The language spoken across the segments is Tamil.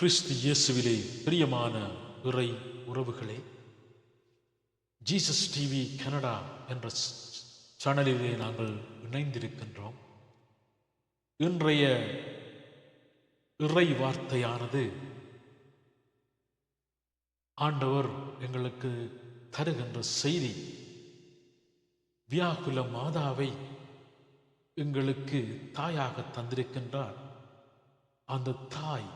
கிறிஸ்து இயேசுவிலே பிரியமான இறை உறவுகளே ஜீசஸ் டிவி கனடா என்ற சேனலிலே நாங்கள் இணைந்திருக்கின்றோம். இன்றைய இறை வார்த்தையானது ஆண்டவர் எங்களுக்கு தருகின்ற செய்தி வியாகுல மாதாவை எங்களுக்கு தாயாக தந்திருக்கின்றார். அந்த தாய்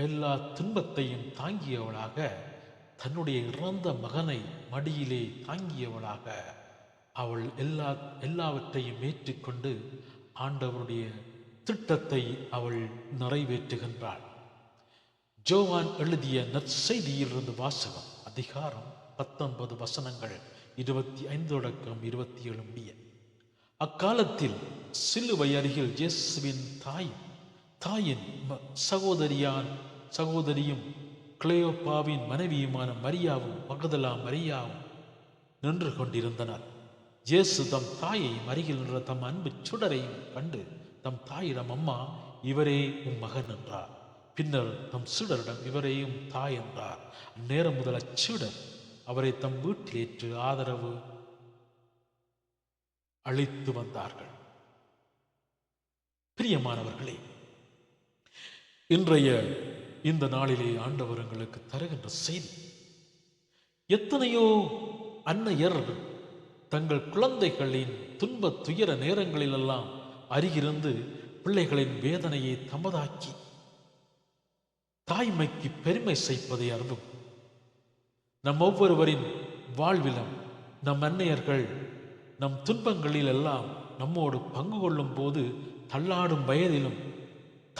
எல்லா துன்பத்தையும் தாங்கியவளாக தன்னுடைய இறந்த மகனை மடியிலே தாங்கியவளாக அவள் எல்லா எல்லாவற்றையும் ஏற்றுக்கொண்டு ஆண்டவருடைய திட்டத்தை அவள் நிறைவேற்றுகின்றாள். ஜோவான் எழுதிய நற்செய்தியிலிருந்து வாசகம் அதிகாரம் பத்தொன்பது வசனங்கள் இருபத்தி ஐந்து தொடக்கம் இருபத்தி ஏழு முடிய. அக்காலத்தில் சிலுவை அருகில் இயேசுவின் தாய் தாயின் ம- சகோதரியான் சகோதரியும் கிளேயோப்பாவின் மனைவியுமான மரியாவும் மகதலா மரியாவும் நின்று கொண்டிருந்தனர். இயேசு தம் தாயை அருகில் நின்ற தம் அன்பு சுடரையும் கண்டு தம் தாயிடம் அம்மா இவரே உம் மகன் என்றார். பின்னர் தம் சுடரிடம் இவரையும் தாய் என்றார். அந்நேரம் முதல் அச்சுடர் அவரை தம் வீட்டில் ஏற்று ஆதரவு அளித்து வந்தார்கள். பிரியமானவர்களே இன்றைய இந்த நாளிலே ஆண்டவர் எங்களுக்கு தருகின்ற செய்தி. எத்தனையோ அன்னையர் தங்கள் குழந்தைகளின் துன்ப துயர நேரங்களிலெல்லாம் அருகிருந்து பிள்ளைகளின் வேதனையை தமதாக்கி தாய்மைக்கு பெருமை செய்ப்பதை அறிவும் நம் ஒவ்வொருவரின் வாழ்விலும் நம் அன்னையர்கள் நம் துன்பங்களில் எல்லாம் நம்மோடு பங்கு கொள்ளும் போது தள்ளாடும் வயதிலும்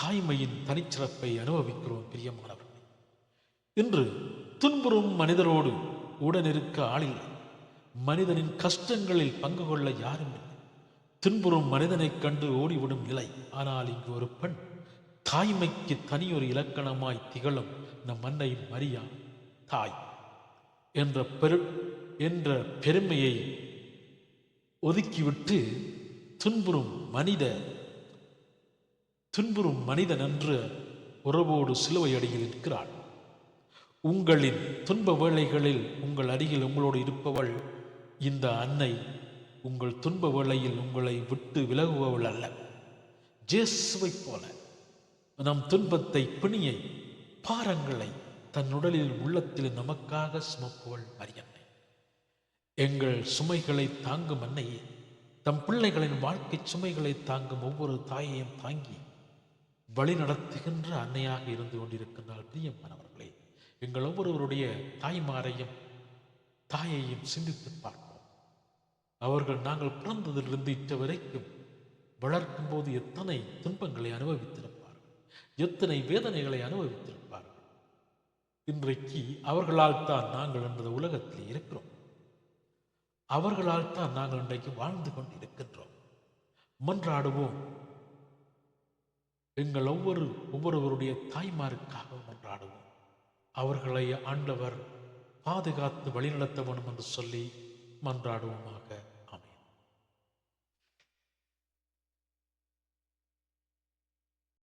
தாய்மையின் தனிச்சிறப்பை அனுபவிக்கிறோம் பிரியமானவர்கள். இன்று துன்புறும் மனிதரோடு உடனிருக்க ஆளில்லை. மனிதனின் கஷ்டங்களில் பங்கு கொள்ள யாரும் இல்லை. துன்புறும் மனிதனைக் கண்டு ஓடிவிடும் நிலை. ஆனால் இங்கு ஒரு பெண் தாய்மைக்கு தனியொரு இலக்கணமாய் திகழும் நம் அன்னை மரியா தாய் என்ற பெரு என்ற பெருமையை ஒதுக்கிவிட்டு துன்புறும் மனித துன்புறும் மனிதன் என்று உறவோடு சிலுவை அடியில் இருக்கிறாள் உங்களின் துன்ப வேளைகளில் உங்கள் அருகில் உங்களோடு இருப்பவள் இந்த அன்னை உங்கள் துன்ப வேளையில் உங்களை விட்டு விலகுபவள் அல்ல. ஜேசுவைப் போல நம் துன்பத்தை பிணியை பாரங்களை தன் உடலில் உள்ளத்தில் நமக்காக சுமப்பவள் மரியன்னை எங்கள் சுமைகளை தாங்கும் அன்னையே தம் பிள்ளைகளின் வாழ்க்கை சுமைகளை தாங்கும் ஒவ்வொரு தாயையும் தாங்கி வழி நடத்துகின்ற அன்னையாக இருந்து கொண்டிருக்கின்றால் பிரியமானவர்களே எங்கள் ஒவ்வொருவருடைய தாய்மாரையும் தாயையும் சிந்தித்து பார்ப்போம். அவர்கள் நாங்கள் பிறந்ததிலிருந்து இட்ட வரைக்கும் வளர்க்கும் போது எத்தனை துன்பங்களை அனுபவித்திருப்பார்கள் எத்தனை வேதனைகளை அனுபவித்திருப்பார்கள். இன்றைக்கு அவர்களால் தான் நாங்கள் இந்த உலகத்தில் இருக்கிறோம். அவர்களால் தான் நாங்கள் இன்றைக்கு வாழ்ந்து கொண்டு இருக்கின்றோம் மன்றாடுவோம். எங்கள் ஒவ்வொரு ஒவ்வொருவருடைய தாய்மாருக்காக மன்றாடுவோம் அவர்களை ஆண்டவர் பாதுகாத்து வழிநடத்த வேண்டும் என்று சொல்லி மன்றாடுவோமாக.